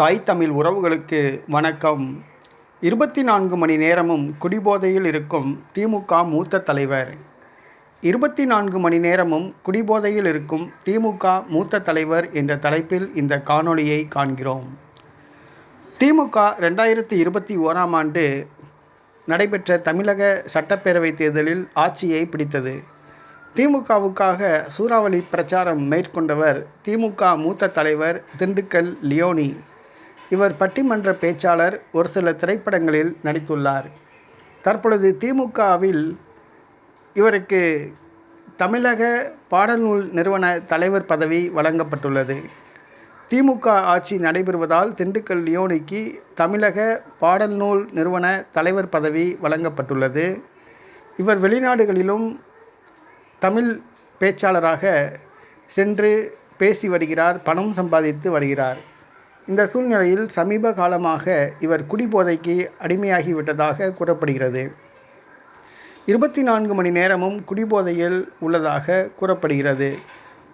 தாய் தமிழ் உறவுகளுக்கு வணக்கம். இருபத்தி நான்கு மணி நேரமும் குடிபோதையில் இருக்கும் திமுக மூத்த தலைவர். இருபத்தி நான்கு மணி நேரமும் குடிபோதையில் இருக்கும் திமுக மூத்த தலைவர் என்ற தலைப்பில் இந்த காணொளியை காண்கிறோம். திமுக ரெண்டாயிரத்தி இருபத்தி ஓராம் ஆண்டு நடைபெற்ற தமிழக சட்டப்பேரவைத் தேர்தலில் ஆட்சியை பிடித்தது. திமுகவுக்காக சூறாவளி பிரச்சாரம் மேற்கொண்டவர் திமுக மூத்த தலைவர் திண்டுக்கல் லியோனி. இவர் பட்டிமன்ற பேச்சாளர் ஒரு சில திரைப்படங்களில் நடித்துள்ளார். தற்பொழுது திமுகவில் இவருக்கு தமிழக பாடநூல் நிறுவன தலைவர் பதவி வழங்கப்பட்டுள்ளது. திமுக ஆட்சி நடைபெறுவதால் திண்டுக்கல் லியோனிக்கு தமிழக பாடல்நூல் நிறுவன தலைவர் பதவி வழங்கப்பட்டுள்ளது. இவர் வெளிநாடுகளிலும் தமிழ் பேச்சாளராக சென்று பேசி வருகிறார் பணம் சம்பாதித்து வருகிறார். இந்த சூழ்நிலையில் சமீப காலமாக இவர் குடிபோதைக்கு அடிமையாகிவிட்டதாக கூறப்படுகிறது. இருபத்தி நான்கு மணி நேரமும் குடிபோதையில் உள்ளதாக கூறப்படுகிறது.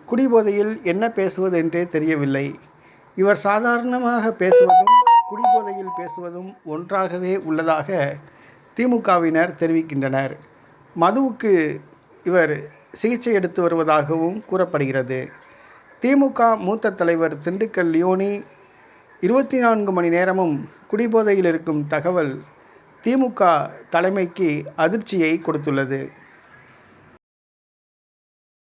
குடிபோதையில் என்ன பேசுவது என்றே தெரியவில்லை. இவர் சாதாரணமாக பேசுவதும் குடிபோதையில் பேசுவதும் ஒன்றாகவே உள்ளதாக திமுகவினர் தெரிவிக்கின்றனர். மதுவுக்கு இவர் சிகிச்சை எடுத்து வருவதாகவும் கூறப்படுகிறது. திமுக மூத்த தலைவர் திண்டுக்கல் லியோனி இருபத்தி நான்கு மணி நேரமும் குடிபோதையில் இருக்கும் தகவல் திமுக தலைமைக்கு அதிர்ச்சியை கொடுத்துள்ளது.